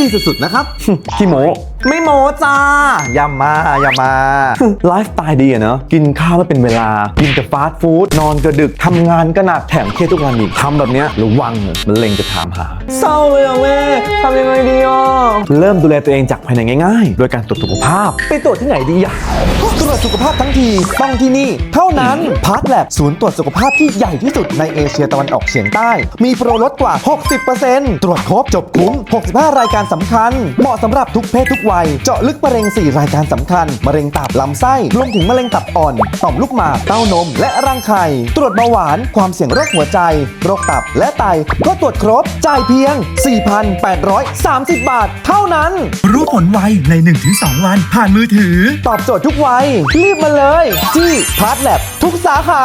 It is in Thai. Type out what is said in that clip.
ดีสุดๆนะครับ ขี้โมไม่โมจ้าอย่ามาอย่ามาไลฟ์สไตล์ดีอะเนาะกินข้าวไม่เป็นเวลา กินแต่ฟาสต์ฟู้ดนอนก็ดึกทำงานก็หนักแถมเครียดทุกวันอีกทำแบบเนี้ยระวังเถอะมันเล็งจะถามหา เศร้าเลยอะแม่ทำยังไงดีอะ เริ่มดูแลตัวเองจากภายในง่ายๆ โดยการตรวจสุขภาพ ไปตรวจที่ไหนดีอะตรวจสุขภาพทั้งทีต้องที่นี่ เท่านั้นพาร์ทแลบศูนย์ตรวจสุขภาพที่ใหญ่ที่สุดในเอเชียตะวันออกเฉียงใต้ มีโปรลดกว่า 60%ตรวจครบจบคุ้ม 65 รายการสำคัญ เหมาะสำหรับทุกเพศทุกวัย เจาะลึกมะเร็ง 4 รายการสำคัญ มะเร็งตับลำไส้รวมถึงมะเร็งตับอ่อน ต่อมลูกหมากเต้านม และรังไข่ ตรวจเบาหวาน ความเสี่ยงโรคหัวใจ โรคตับและไต ก็ตรวจครบ จ่ายเพียง 4,830 บาทเท่านั้น รู้ผลไวใน 1-2 วัน ผ่านมือถือ ตอบโจทย์ทุกวัยรีบมาเลย ที่พาร์ทแลบทุกสาขา